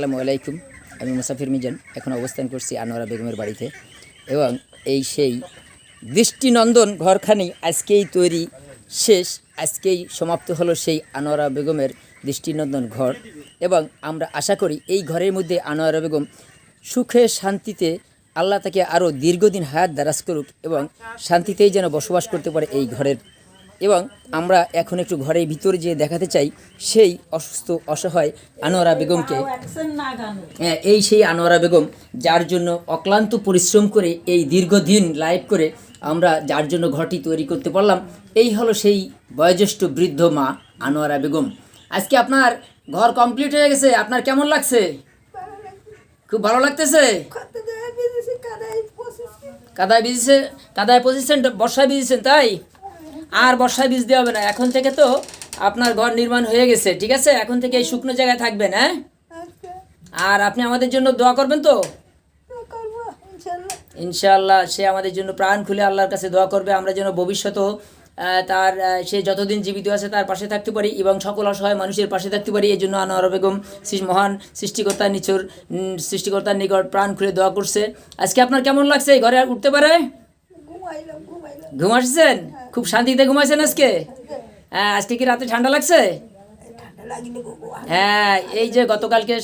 আসসালামু আলাইকুম, আমি মুসাফির মিজান, এখন অবস্থান করছি আনোয়ারা বেগমের বাড়িতে। এবং এই সেই দৃষ্টিনন্দন ঘরখানি আজকেই তৈরি, শেষ, আজকেই সমাপ্ত হলো সেই আনোয়ারা বেগমের দৃষ্টিনন্দন ঘর। এবং আমরা আশা করি এই ঘরের মধ্যে আনোয়ারা বেগম সুখে শান্তিতে আল্লাহ তাকে আরও দীর্ঘদিন হায়াত দারাজ করুক এবং শান্তিতেই যেন বসবাস করতে পারে এই ঘরের এবং আমরা এখন একটু ঘরের ভিতরে যেয়ে দেখাতে চাই সেই অসুস্থ অসহায় আনোয়ারা বেগমকে। হ্যাঁ, এই সেই আনোয়ারা বেগম যার জন্য অক্লান্ত পরিশ্রম করে এই দীর্ঘদিন লাইভ করে আমরা যার জন্য ঘরটি তৈরি করতে পারলাম এই হলো সেই বয়োজ্যেষ্ঠ বৃদ্ধ মা আনোয়ারা বেগম। আজকে আপনার ঘর কমপ্লিট হয়ে গেছে আপনার কেমন লাগছে? খুব ভালো লাগতেছে? কাদায় ভিজেছে কাদায় পজিছেন বর্ষায় ভিজেছেন তাই? আর বর্ষায় ভিজতে হবে না। এখন থেকে তো আপনার ঘর নির্মাণ হয়ে গেছে ঠিক আছে? এখন থেকে এই শুকনো জায়গায় থাকবেন হ্যাঁ? আর আপনি আমাদের জন্য দোয়া করবেন তো? ইনশাআল্লাহ সে আমাদের জন্য প্রাণ খুলে আল্লাহর কাছে দোয়া করবে। আমরা যেন ভবিষ্যতেও তার সে যতদিন জীবিত আছে তার পাশে থাকতে পারি এবং সকল অসহায় মানুষের পাশে থাকতে পারি। এই জন্য আনোয়ারা বেগম মহান সৃষ্টিকর্তার নিচর সৃষ্টিকর্তার নিকট প্রাণ খুলে দোয়া করছে। আজকে আপনার কেমন লাগছে? এই ঘরে আর উঠতে পারে? ঘুম আসছেন খুব শান্তিতে ঘুমাইছেন আজকে? হ্যাঁ আজকে কি রাতে ঠান্ডা লাগছে? হ্যাঁ এই যে গতকালকে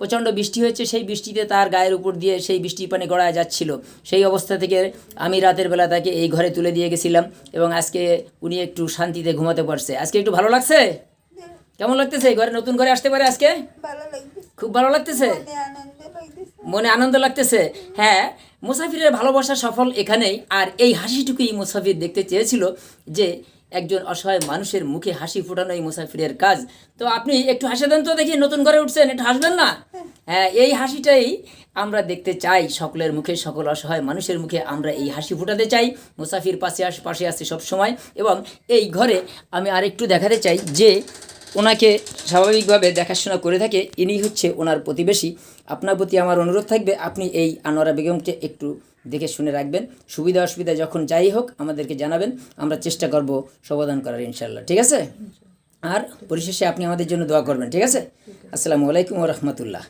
প্রচণ্ড বৃষ্টি হয়েছে সেই বৃষ্টিতে তার গায়ের উপর দিয়ে সেই বৃষ্টির পানি গড়ায় যাচ্ছিল। সেই অবস্থা থেকে আমি রাতের বেলা তাকে এই ঘরে তুলে দিয়ে গেছিলাম এবং আজকে উনি একটু শান্তিতে ঘুমাতে পারছে। আজকে একটু ভালো লাগছে? কেমন লাগতেছে? এই ঘরে নতুন ঘরে আসতে পারে আজকে? খুব ভালো লাগতেছে। মনে আনন্দ লাগতেছে? হ্যাঁ মুসাফিরের ভালোবাসা সফল এখানেই। আর এই হাসিটুকুই মুসাফির দেখতে চেয়েছিল যে একজন অসহায় মানুষের মুখে হাসি ফোটানো এই মুসাফিরের কাজ। তো আপনি একটু হাসে দেন তো দেখি নতুন ঘরে উঠছেন, একটু হাসবেন না? হ্যাঁ এই হাসিটাই আমরা দেখতে চাই সকলের মুখে, সকল অসহায় মানুষের মুখে আমরা এই হাসি ফোটাতে চাই। মুসাফির পাশে আস পাশে আসছে সব সময় এবং এই ঘরে আমি আরেকটু দেখাতে চাই যে ওনাকে স্বাভাবিকভাবে দেখাশোনা করে থাকে। ইনি হচ্ছে ওনার প্রতিবেশী। আপনার প্রতি আমার অনুরোধ থাকবে আপনি এই আনোয়ারা বেগমকে একটু দেখে শুনে রাখবেন। সুবিধা অসুবিধা যখন যাই হোক আমাদেরকে জানাবেন। আমরা চেষ্টা করব সমাধান করার ইনশাল্লাহ ঠিক আছে? আর পরিশেষে আপনি আমাদের জন্য দোয়া করবেন। ঠিক আছে? আসসালামু আলাইকুম রহমতুল্লাহ।